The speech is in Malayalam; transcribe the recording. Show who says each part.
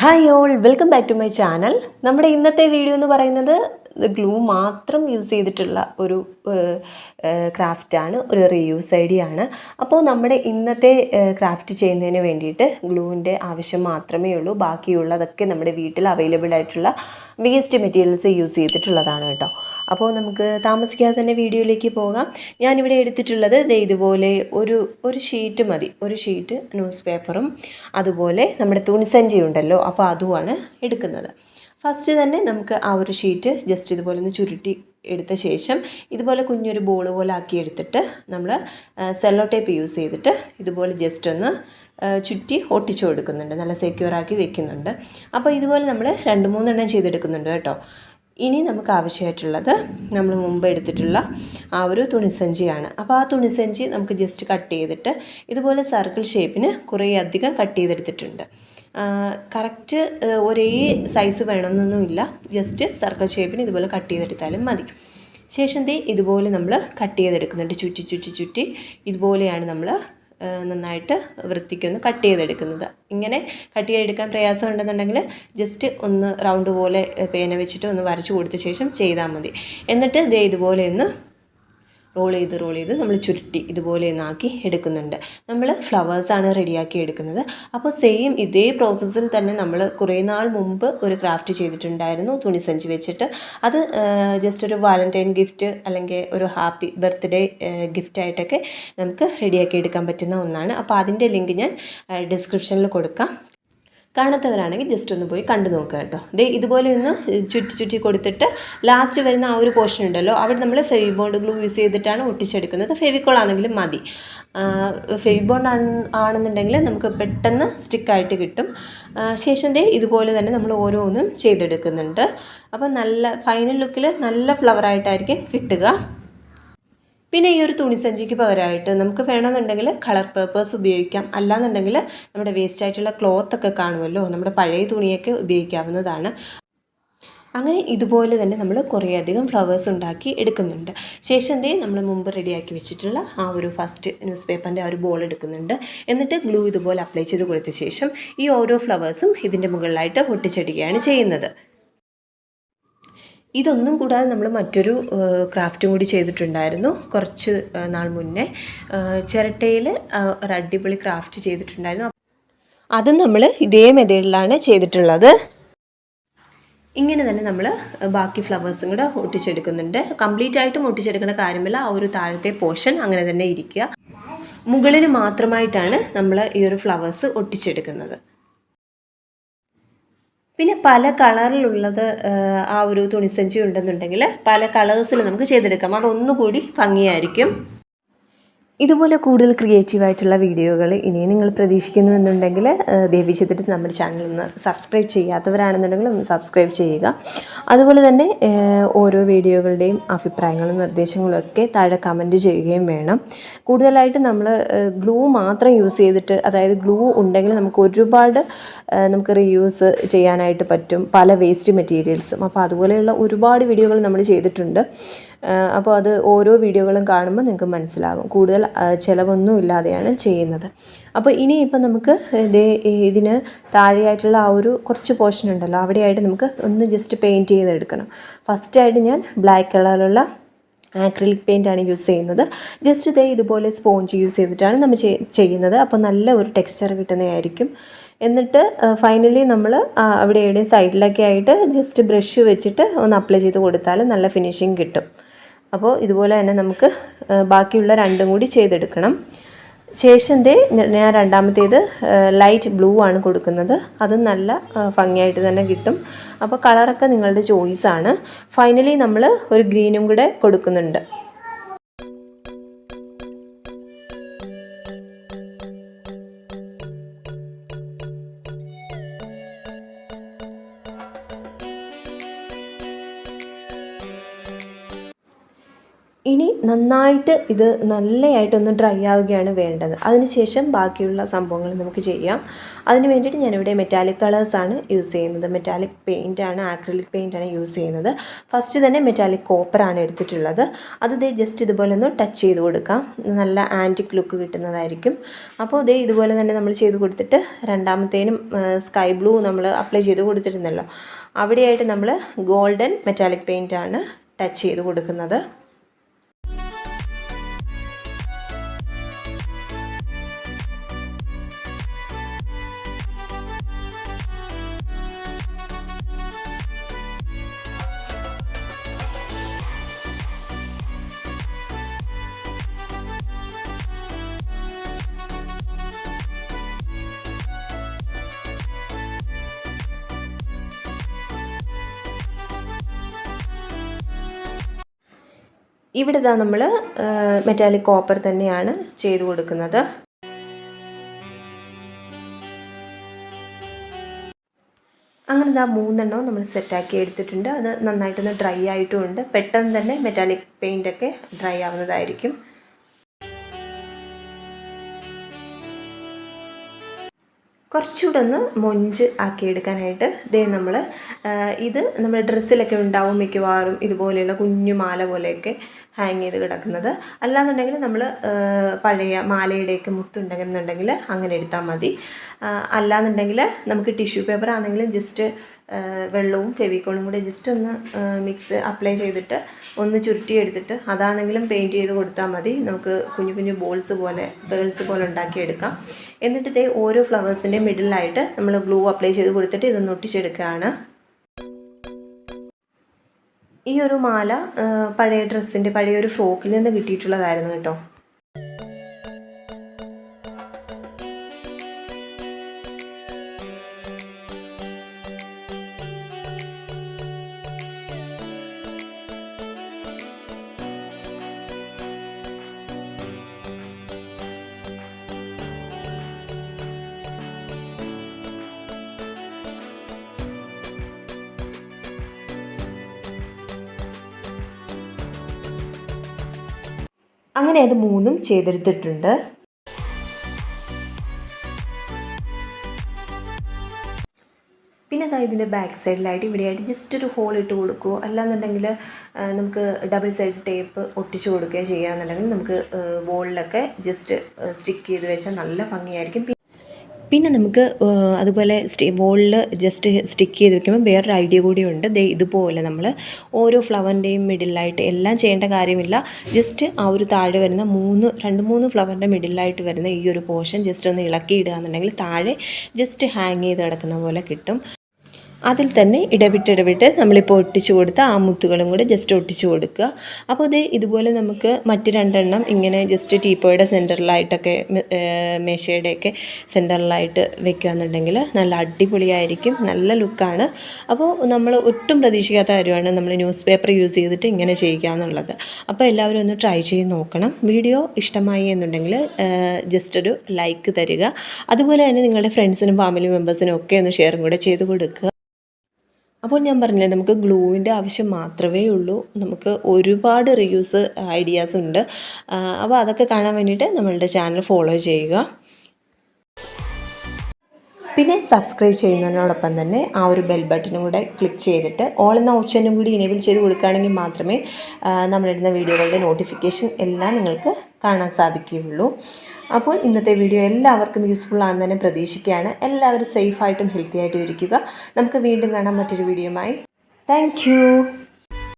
Speaker 1: Hi all welcome back to my channel നമ്മുടെ ഇന്നത്തെ വീഡിയോ എന്ന് പറയുന്നത് ഗ്ലൂ മാത്രം യൂസ് ചെയ്തിട്ടുള്ള ഒരു ക്രാഫ്റ്റാണ് ഒരു റീയൂസ് ഐഡിയ ആണ്. അപ്പോൾ നമ്മുടെ ഇന്നത്തെ ക്രാഫ്റ്റ് ചെയ്യുന്നതിന് വേണ്ടിയിട്ട് ഗ്ലൂവിന്റെ ആവശ്യം മാത്രമേ ഉള്ളൂ. ബാക്കിയുള്ളതൊക്കെ നമ്മുടെ വീട്ടിൽ അവൈലബിൾ ആയിട്ടുള്ള വേസ്റ്റ് മെറ്റീരിയൽസ് യൂസ് ചെയ്തിട്ടുള്ളതാണ് കേട്ടോ. അപ്പോൾ നമുക്ക് താമസിക്കാതെ തന്നെ വീഡിയോയിലേക്ക് പോകാം. ഞാനിവിടെ എടുത്തിട്ടുള്ളത് ഇതുപോലെ ഒരു ഒരു ഷീറ്റ് മതി. ഒരു ഷീറ്റ് ന്യൂസ് പേപ്പറും അതുപോലെ നമ്മുടെ തുണിസഞ്ചി ഉണ്ടല്ലോ അപ്പോൾ അതുമാണ് എടുക്കുന്നത്. ഫസ്റ്റ് തന്നെ നമുക്ക് ആ ഒരു ഷീറ്റ് ജസ്റ്റ് ഇതുപോലെ ഒന്ന് ചുരുട്ടി എടുത്ത ശേഷം ഇതുപോലെ കുഞ്ഞൊരു ബോൾ പോലെ ആക്കി എടുത്തിട്ട് നമ്മൾ സെല്ലോ ടേപ്പ് യൂസ് ചെയ്തിട്ട് ഇതുപോലെ ജസ്റ്റ് ഒന്ന് ചുറ്റി ഒട്ടിച്ചു കൊടുക്കുന്നുണ്ട്. നല്ല സെക്യൂർ ആക്കി വെക്കുന്നുണ്ട്. അപ്പോൾ ഇതുപോലെ നമ്മൾ രണ്ട് മൂന്നെണ്ണം ചെയ്തെടുക്കുന്നുണ്ട് കേട്ടോ. ഇനി നമുക്ക് ആവശ്യമായിട്ടുള്ളത് നമ്മൾ മുമ്പ് എടുത്തിട്ടുള്ള ആ ഒരു തുണിസഞ്ചിയാണ്. അപ്പോൾ ആ തുണിസഞ്ചി നമുക്ക് ജസ്റ്റ് കട്ട് ചെയ്തിട്ട് ഇതുപോലെ സർക്കിൾ ഷേപ്പിന് കുറേ അധികം കട്ട് ചെയ്തെടുത്തിട്ടുണ്ട്. കറക്റ്റ് ഒരേ സൈസ് വേണമെന്നൊന്നുമില്ല. ജസ്റ്റ് സർക്കിൾ ഷേപ്പിന് ഇതുപോലെ കട്ട് ചെയ്തെടുത്താലും മതി. ശേഷം ദേ ഇതുപോലെ നമ്മൾ കട്ട് ചെയ്തെടുക്കുന്നുണ്ട്. ചുറ്റി ചുറ്റി ചുറ്റി. ഇതുപോലെയാണ് നമ്മൾ നന്നായിട്ട് വൃത്തിക്കൊന്ന് കട്ട് ചെയ്തെടുക്കുന്നത്. ഇങ്ങനെ കട്ട് ചെയ്തെടുക്കാൻ പ്രയാസം ഉണ്ടെന്നുണ്ടെങ്കിൽ ജസ്റ്റ് ഒന്ന് റൗണ്ട് പോലെ പേന വെച്ചിട്ട് ഒന്ന് വരച്ച് കൊടുത്ത ശേഷം ചെയ്താൽ മതി. എന്നിട്ട് ദേ ഇതുപോലെ ഒന്ന് റോൾ ചെയ്ത് റോൾ ചെയ്ത് നമ്മൾ ചുരുട്ടി ഇതുപോലെ ഒന്നാക്കി എടുക്കുന്നുണ്ട്. നമ്മൾ ഫ്ലവേഴ്സാണ് റെഡിയാക്കി എടുക്കുന്നത്. അപ്പോൾ സെയിം ഇതേ പ്രോസസ്സിൽ തന്നെ നമ്മൾ കുറേ നാൾ മുമ്പ് ഒരു ക്രാഫ്റ്റ് ചെയ്തിട്ടുണ്ടായിരുന്നു തുണി സഞ്ചി വെച്ചിട്ട്. അത് ജസ്റ്റ് ഒരു വാലന്റൈൻ ഗിഫ്റ്റ് അല്ലെങ്കിൽ ഒരു ഹാപ്പി ബർത്ത്ഡേ ഗിഫ്റ്റായിട്ടൊക്കെ നമുക്ക് റെഡിയാക്കി എടുക്കാൻ പറ്റുന്ന ഒന്നാണ്. അപ്പോൾ അതിന്റെ ലിങ്ക് ഞാൻ ഡിസ്ക്രിപ്ഷനിൽ കൊടുക്കാം. കാണാത്തവരാണെങ്കിൽ ജസ്റ്റ് ഒന്ന് പോയി കണ്ടു നോക്കുക കേട്ടോ. ദേ ഇതുപോലെ ഒന്ന് ചുറ്റി ചുറ്റി കൊടുത്തിട്ട് ലാസ്റ്റ് വരുന്ന ആ ഒരു പോർഷൻ ഉണ്ടല്ലോ അവിടെ നമ്മൾ ഫെവി ബോണ്ട് ഗ്ലൂ യൂസ് ചെയ്തിട്ടാണ് ഒട്ടിച്ചെടുക്കുന്നത്. ഫെവിക്കോൾ ആണെങ്കിലും മതി. ഫെവി ബോണ്ട് ആണെന്നുണ്ടെങ്കിൽ നമുക്ക് പെട്ടെന്ന് സ്റ്റിക്കായിട്ട് കിട്ടും. ശേഷം ദേ ഇതുപോലെ തന്നെ നമ്മൾ ഓരോന്നും ചെയ്തെടുക്കുന്നുണ്ട്. അപ്പോൾ നല്ല ഫൈനൽ ലുക്കിൽ നല്ല ഫ്ലവറായിട്ടായിരിക്കും കിട്ടുക. പിന്നെ ഈ ഒരു തുണിസഞ്ചിക്ക് പകരമായിട്ട് നമുക്ക് വേണമെന്നുണ്ടെങ്കിൽ കളർ പേപ്പേഴ്സ് ഉപയോഗിക്കാം. അല്ലാന്നുണ്ടെങ്കിൽ നമ്മുടെ വേസ്റ്റ് ആയിട്ടുള്ള ക്ലോത്ത് ഒക്കെ കാണുമല്ലോ. നമ്മുടെ പഴയ തുണിയൊക്കെ ഉപയോഗിക്കാവുന്നതാണ്. അങ്ങനെ ഇതുപോലെ തന്നെ നമ്മൾ കുറേയധികം ഫ്ലവേഴ്സ് ഉണ്ടാക്കി എടുക്കുന്നുണ്ട്. ശേഷം ദേ നമ്മൾ മുമ്പ് റെഡിയാക്കി വെച്ചിട്ടുള്ള ആ ഒരു ഫസ്റ്റ് ന്യൂസ് പേപ്പറിന്റെ ആ ഒരു ബോൾ എടുക്കുന്നുണ്ട്. എന്നിട്ട് ഗ്ലൂ ഇതുപോലെ അപ്ലൈ ചെയ്ത് കൊടുത്ത ശേഷം ഈ ഓരോ ഫ്ലവേഴ്സും ഇതിന്റെ മുകളിലായിട്ട് ഒട്ടിച്ചടിക്കുകയാണ് ചെയ്യുന്നത്. ഇതൊന്നും കൂടാതെ നമ്മൾ മറ്റൊരു ക്രാഫ്റ്റും കൂടി ചെയ്തിട്ടുണ്ടായിരുന്നു കുറച്ച് നാൾ മുന്നേ. ചിരട്ടയിൽ ഒരു അടിപൊളി ക്രാഫ്റ്റ് ചെയ്തിട്ടുണ്ടായിരുന്നു. അതും നമ്മൾ ഇതേ മെത്തേഡിലാണ് ചെയ്തിട്ടുള്ളത്. ഇങ്ങനെ തന്നെ നമ്മൾ ബാക്കി ഫ്ലവേഴ്സും കൂടെ ഒട്ടിച്ചെടുക്കുന്നുണ്ട്. കംപ്ലീറ്റ് ആയിട്ടും ഒട്ടിച്ചെടുക്കുന്ന കാര്യമില്ല. ആ ഒരു താഴത്തെ പോർഷൻ അങ്ങനെ തന്നെ ഇരിക്കുക. മുകളിൽ മാത്രമായിട്ടാണ് നമ്മൾ ഈ ഒരു ഫ്ലവേഴ്സ് ഒട്ടിച്ചെടുക്കുന്നത്. പിന്നെ പല കളറിലുള്ളത് ആ ഒരു തുണിസഞ്ചി ഉണ്ടെന്നുണ്ടെങ്കിൽ പല കളേഴ്സിൽ നമുക്ക് ചെയ്തെടുക്കാം. അതൊന്നുകൂടി ഭംഗിയായിരിക്കും. ഇതുപോലെ കൂടുതൽ ക്രിയേറ്റീവായിട്ടുള്ള വീഡിയോകൾ ഇനിയും നിങ്ങൾ പ്രതീക്ഷിക്കുന്നുവെന്നുണ്ടെങ്കിൽ ദേവി ചെയ്തിട്ട് നമ്മുടെ ചാനൽ ഒന്ന് സബ്സ്ക്രൈബ് ചെയ്യാത്തവരാണെന്നുണ്ടെങ്കിൽ ഒന്ന് സബ്സ്ക്രൈബ് ചെയ്യുക. അതുപോലെ തന്നെ ഓരോ വീഡിയോകളുടെയും അഭിപ്രായങ്ങളും നിർദ്ദേശങ്ങളും ഒക്കെ താഴെ കമന്റ് ചെയ്യുകയും വേണം. കൂടുതലായിട്ട് നമ്മൾ ഗ്ലൂ മാത്രം യൂസ് ചെയ്തിട്ട് അതായത് ഗ്ലൂ ഉണ്ടെങ്കിൽ നമുക്ക് ഒരുപാട് നമുക്ക് റീയൂസ് ചെയ്യാനായിട്ട് പറ്റും പല വേസ്റ്റ് മെറ്റീരിയൽസും അപ്പോൾ അതുപോലെയുള്ള ഒരുപാട് വീഡിയോകൾ നമ്മൾ ചെയ്തിട്ടുണ്ട്. അപ്പോൾ അത് ഓരോ വീഡിയോകളും കാണുമ്പോൾ നിങ്ങൾക്ക് മനസ്സിലാകും. കൂടുതൽ ചിലവൊന്നും ഇല്ലാതെയാണ് ചെയ്യുന്നത്. അപ്പോൾ ഇനിയിപ്പോൾ നമുക്ക് ഇതേ ഇതിന് താഴെയായിട്ടുള്ള ആ ഒരു കുറച്ച് പോർഷൻ ഉണ്ടല്ലോ അവിടെയായിട്ട് നമുക്ക് ഒന്ന് ജസ്റ്റ് പെയിന്റ് ചെയ്തെടുക്കണം. ഫസ്റ്റായിട്ട് ഞാൻ ബ്ലാക്ക് കളറിലുള്ള ആക്രിലിക് പെയിന്റാണ് യൂസ് ചെയ്യുന്നത്. ജസ്റ്റ് ഇതേ ഇതുപോലെ സ്പോഞ്ച് യൂസ് ചെയ്തിട്ടാണ് നമ്മൾ ചെയ്യുന്നത്. അപ്പോൾ നല്ല ഒരു ടെക്സ്ചർ കിട്ടുന്നതായിരിക്കും. എന്നിട്ട് ഫൈനലി നമ്മൾ അവിടെ എവിടെയും സൈഡിലൊക്കെ ആയിട്ട് ജസ്റ്റ് ബ്രഷ് വെച്ചിട്ട് ഒന്ന് അപ്ലൈ ചെയ്ത് കൊടുത്താൽ നല്ല ഫിനിഷിങ് കിട്ടും. അപ്പോൾ ഇതുപോലെ തന്നെ നമുക്ക് ബാക്കിയുള്ള രണ്ടും കൂടി ചെയ്തെടുക്കണം. ശേഷം ഞാൻ രണ്ടാമത്തേത് ലൈറ്റ് ബ്ലൂ ആണ് കൊടുക്കുന്നത്. അത് നല്ല ഭംഗിയായിട്ട് തന്നെ കിട്ടും. അപ്പോൾ കളറൊക്കെ നിങ്ങളുടെ ചോയ്സാണ് ഫൈനലി നമ്മൾ ഒരു ഗ്രീനും കൂടെ കൊടുക്കുന്നുണ്ട്. നന്നായിട്ട് ഇത് നല്ലതായിട്ടൊന്ന് ഡ്രൈ ആവുകയാണ് വേണ്ടത്. അതിനുശേഷം ബാക്കിയുള്ള സംഭവങ്ങൾ നമുക്ക് ചെയ്യാം. അതിന് വേണ്ടിയിട്ട് ഞാനിവിടെ മെറ്റാലിക് കളേഴ്സാണ് യൂസ് ചെയ്യുന്നത്. മെറ്റാലിക് പെയിന്റാണ് ആക്രിലിക് പെയിന്റ് ആണ് യൂസ് ചെയ്യുന്നത്. ഫസ്റ്റ് തന്നെ മെറ്റാലിക് കോപ്പറാണ് എടുത്തിട്ടുള്ളത്. അത് ഇതേ ജസ്റ്റ് ഇതുപോലെ ഒന്ന് ടച്ച് ചെയ്ത് കൊടുക്കാം. നല്ല ആന്റിക് ലുക്ക് കിട്ടുന്നതായിരിക്കും. അപ്പോൾ ഇതേ ഇതുപോലെ തന്നെ നമ്മൾ ചെയ്ത് കൊടുത്തിട്ട് രണ്ടാമത്തേനും സ്കൈ ബ്ലൂ നമ്മൾ അപ്ലൈ ചെയ്ത് കൊടുത്തിരുന്നല്ലോ. അവിടെയായിട്ട് നമ്മൾ ഗോൾഡൻ മെറ്റാലിക് പെയിന്റാണ് ടച്ച് ചെയ്ത് കൊടുക്കുന്നത്. ഇവിടെ ഇതാ നമ്മൾ മെറ്റാലിക് കോപ്പർ തന്നെയാണ് ചെയ്തു കൊടുക്കുന്നത്. അങ്ങനെ ഇതാ മൂന്നെണ്ണവും നമ്മൾ സെറ്റാക്കി എടുത്തിട്ടുണ്ട്. അത് നന്നായിട്ടൊന്ന് ഡ്രൈ ആയിട്ടുമുണ്ട് പെട്ടെന്ന് തന്നെ മെറ്റാലിക് പെയിന്റൊക്കെ ഡ്രൈ ആവുന്നതായിരിക്കും. കുറച്ചുകൂടെ ഒന്ന് മൊഞ്ച് ആക്കിയെടുക്കാനായിട്ട് ഇതേ നമ്മൾ ഇത് നമ്മുടെ ഡ്രസ്സിലൊക്കെ ഉണ്ടാവും മിക്കവാറും ഇതുപോലെയുള്ള കുഞ്ഞു മാല പോലെയൊക്കെ ഹാങ് ചെയ്ത് കിടക്കുന്നത്. അല്ലാന്നുണ്ടെങ്കിൽ നമ്മൾ പഴയ മാലയുടെയൊക്കെ മുത്തുണ്ടെന്നുണ്ടെങ്കിൽ അങ്ങനെ എടുത്താൽ മതി. അല്ലാന്നുണ്ടെങ്കിൽ നമുക്ക് ടിഷ്യൂ പേപ്പർ ആണെങ്കിലും ജസ്റ്റ് വെള്ളവും ഫെവിക്കോളും കൂടി ജസ്റ്റ് ഒന്ന് മിക്സ് അപ്ലൈ ചെയ്തിട്ട് ഒന്ന് ചുരുട്ടിയെടുത്തിട്ട് അതാണെങ്കിലും പെയിന്റ് ചെയ്ത് കൊടുത്താൽ മതി. നമുക്ക് കുഞ്ഞു കുഞ്ഞു ബോൾസ് പോലെ ബേൾസ് പോലെ ഉണ്ടാക്കിയെടുക്കാം എന്നിട്ട് ഇതേ ഓരോ ഫ്ലവേഴ്സിന്റെ മിഡിലായിട്ട് നമ്മൾ ഗ്ലൂ അപ്ലൈ ചെയ്ത് കൊടുത്തിട്ട് ഇതൊന്ന് ഒട്ടിച്ചെടുക്കുകയാണ്. ഈ ഒരു മാല പഴയ ഡ്രസ്സിന്റെ പഴയ ഒരു ഫ്രോക്കിൽ നിന്ന് കിട്ടിയിട്ടുള്ളതായിരുന്നു കേട്ടോ. അങ്ങനെ അത് മൂന്നും ചെയ്തെടുത്തിട്ടുണ്ട്. പിന്നെ അതായത് ഇതിന്റെ ബാക്ക് സൈഡിലായിട്ട് ഇവിടെയായിട്ട് ജസ്റ്റ് ഒരു ഹോൾ ഇട്ട് കൊടുക്കുകയോ അല്ലാന്നുണ്ടെങ്കിൽ നമുക്ക് ഡബിൾ സൈഡ് ടേപ്പ് ഒട്ടിച്ചു കൊടുക്കുകയോ ചെയ്യാന്നുണ്ടെങ്കിൽ നമുക്ക് വോളിലൊക്കെ ജസ്റ്റ് സ്റ്റിക്ക് ചെയ്ത് വെച്ചാൽ നല്ല ഭംഗിയായിരിക്കും. പിന്നെ നമുക്ക് അതുപോലെ സ്റ്റേ വോളിൽ ജസ്റ്റ് സ്റ്റിക്ക് ചെയ്ത് വെക്കുമ്പോൾ വേറൊരു ഐഡിയ കൂടിയുണ്ട് ദേ ഇതുപോലെ നമ്മൾ ഓരോ ഫ്ലവറിന്റെയും മിഡിലായിട്ട് എല്ലാം ചെയ്യേണ്ട കാര്യമില്ല. ജസ്റ്റ് ആ ഒരു താഴെ വരുന്ന മൂന്ന് രണ്ട് മൂന്ന് ഫ്ലവറിന്റെ മിഡിലായിട്ട് വരുന്ന ഈ ഒരു പോർഷൻ ജസ്റ്റ് ഒന്ന് ഇളക്കി ഇടുക എന്നുണ്ടെങ്കിൽ താഴെ ജസ്റ്റ് ഹാങ് ചെയ്ത് കിടക്കുന്ന പോലെ കിട്ടും. അതിൽ തന്നെ ഇടവിട്ടിടവിട്ട് ഇടവിട്ട് നമ്മളിപ്പോൾ ഒട്ടിച്ചു കൊടുത്ത ആ മുത്തുകളും കൂടെ ജസ്റ്റ് ഒട്ടിച്ചു കൊടുക്കുക. അപ്പോൾ ഇത് ഇതുപോലെ നമുക്ക് മറ്റ് രണ്ടെണ്ണം ഇങ്ങനെ ജസ്റ്റ് ടീപ്പോയുടെ സെന്ററിലായിട്ടൊക്കെ മേശയുടെയൊക്കെ സെന്ററിലായിട്ട് വെക്കുകയെന്നുണ്ടെങ്കിൽ നല്ല അടിപൊളിയായിരിക്കും നല്ല ലുക്കാണ്. അപ്പോൾ നമ്മൾ ഒട്ടും പ്രതീക്ഷിക്കാത്ത കാര്യമാണ് നമ്മൾ ന്യൂസ് പേപ്പർ യൂസ് ചെയ്തിട്ട് ഇങ്ങനെ ചെയ്യുക എന്നുള്ളത്. അപ്പോൾ എല്ലാവരും ഒന്ന് ട്രൈ ചെയ്ത് നോക്കണം. വീഡിയോ ഇഷ്ടമായി എന്നുണ്ടെങ്കിൽ ജസ്റ്റ് ഒരു ലൈക്ക് തരിക. അതുപോലെ തന്നെ നിങ്ങളുടെ ഫ്രണ്ട്സിനും ഫാമിലി മെമ്പേഴ്സിനും ഒക്കെ ഒന്ന് ഷെയറും കൂടെ ചെയ്ത് കൊടുക്കുക. അപ്പോൾ ഞാൻ പറഞ്ഞില്ലേ നമുക്ക് ഗ്ലൂവിന്റെ ആവശ്യം മാത്രമേ ഉള്ളൂ. നമുക്ക് ഒരുപാട് റിയൂസ് ഐഡിയാസ് ഉണ്ട്. അപ്പോൾ അതൊക്കെ കാണാൻ വേണ്ടിയിട്ട് നമ്മളുടെ ചാനൽ ഫോളോ ചെയ്യുക. പിന്നെ സബ്സ്ക്രൈബ് ചെയ്യുന്നതിനോടൊപ്പം തന്നെ ആ ഒരു ബെൽ ബട്ടണും കൂടെ ക്ലിക്ക് ചെയ്തിട്ട് ഓൾ എന്ന ഓപ്ഷനും കൂടി ഇനേബിൾ ചെയ്ത് കൊടുക്കുകയാണെങ്കിൽ മാത്രമേ നമ്മളിടുന്ന വീഡിയോകളുടെ നോട്ടിഫിക്കേഷൻ എല്ലാം നിങ്ങൾക്ക് കാണാൻ സാധിക്കുകയുള്ളൂ. അപ്പോൾ ഇന്നത്തെ വീഡിയോ എല്ലാവർക്കും യൂസ്ഫുൾ ആണെന്ന് തന്നെ പ്രതീക്ഷിക്കുകയാണ്. എല്ലാവരും സേഫായിട്ടും ഹെൽത്തി ആയിട്ടും ഇരിക്കുക. നമുക്ക് വീണ്ടും കാണാം മറ്റൊരു വീഡിയോയുമായി താങ്ക്